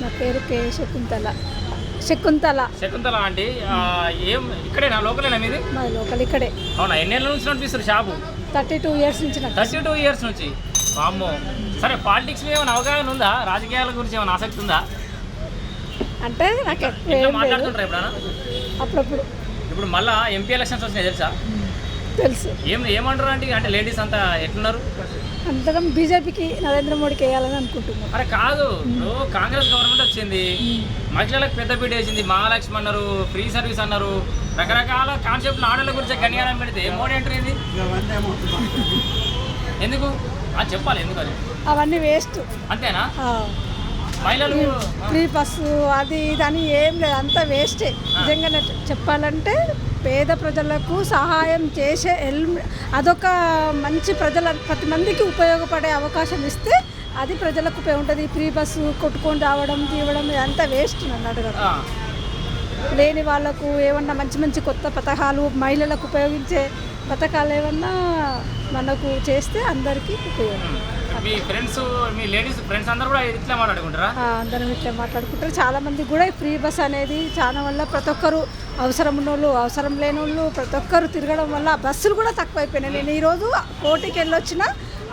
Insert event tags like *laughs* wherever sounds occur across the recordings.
నా పేరు K Shakuntala. Shakuntala. Shakuntala aunty ఆ, ఏం ఇక్కడేనా? లోకలేనా మీది? మా లోకల్ ఇక్కడే. అవునా ఎన్నేళ్ళ నుంచి నడిపిస్తారు షాపు? థర్టీ టూ ఇయర్స్ నుంచి నాకు థర్టీ టూ ఇయర్స్ నుంచి? అమ్మో సరే పాలిటిక్స్ మీద ఏమైనా అవగాహన ఉందా? రాజకీయాల గురించి ఏమైనా ఆసక్తి ఉందా? అంటే నాకు ఎక్కువ ఇంట్లో ఏం లేదు. మాట్లాడుతుంటారా ఎప్పుడన్నా అప్పుడప్పుడు. ఇప్పుడు మళ్ళా ఎంపీ ఎలక్షన్స్ వచ్చినాయి తెలుసా? తెలుసు. ఏం ఏమంటారు అంటే అంటే లేడీస్ అంతా ఎట్లున్నారు? అందరం బీజేపీకి నరేంద్ర మోడీకి వేయాలని అనుకుంటున్నాం. అరే కాదు. ఇప్పుడు కాంగ్రెస్ గవర్నమెంట్ వచ్చింది. మహిళలకు పెద్దపీట వేసింది. మహాలక్ష్మి అన్నారు ఫ్రీ సర్వీస్ అన్నారు. రకరకాల కాన్సెప్ట్లు ఆడల గురించి గణ్యారం పెడితే మోడీ ఎంటర్ ఏంది? *laughs* ఎందుకు? అది చెప్పాలి ఎందుకు అది అవన్నీ వేస్ట్ అంతేనా? మహిళలు ఫ్రీ బస్సు అది ఇది అని ఏం లేదు. అంతా వేస్టే నిజంగా చెప్పాలంటే పేద ప్రజలకు సహాయం చేసే ఎల్ అదొక మంచి ప్రజల ప్రతి మందికి ఉపయోగపడే అవకాశం ఇస్తే అది ప్రజలకు ఉపయోగం ఉంటుంది. ఫ్రీ బస్సు కొట్టుకొని రావడం తీవడం ఇదంతా వేస్ట్ అడగడం ఆ, లేని వాళ్ళకు ఏమన్నా మంచి మంచి కొత్త పథకాలు మహిళలకు ఉపయోగించే పథకాలు ఏమన్నా మనకు చేస్తే అందరికీ ఉపయోగం. మీ ఫ్రెండ్స్ మీ లేడీస్ ఫ్రెండ్స్ అందరు కూడా ఇట్లా మాట్లాడుకుంటారా? అందరం ఇట్లా మాట్లాడుకుంటారు. చాలా మంది కూడా ఈ ఫ్రీ బస్ అనేది చాలా వల్ల ప్రతి ఒక్కరు అవసరం ఉన్న వాళ్ళు అవసరం లేని వాళ్ళు ప్రతి ఒక్కరు తిరగడం వల్ల బస్సులు కూడా తక్కువైపోయినాయి. నేను ఈరోజు కోటికి వెళ్ళొచ్చిన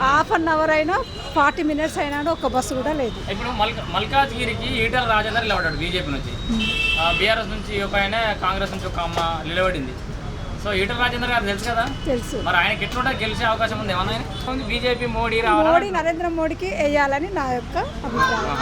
హాఫ్ అన్ అవర్ అయినా ఫార్టీ మినిట్స్ అయినా ఒక బస్సు కూడా లేదు. ఇప్పుడు మల్క మల్కాజ్గిరికి ఈటల రాజేందర్ నిలబడ్డాడు బీజేపీ నుంచి. బీఆర్ఎస్ నుంచి ఒక ఆయన కాంగ్రెస్ నుంచి ఒక అమ్మ నిలబడింది. సో ఈటల రాజేందర్ గారు తెలుసు కదా? తెలుసు. మరి ఆయనకి ఎట్లుంటే గెలిచే అవకాశం ఉంది. ఏమన్నా? బీజేపీ మోడీ రావాలా? మోడీ నరేంద్ర మోడీకి వేయాలని నా యొక్క అభిప్రాయం.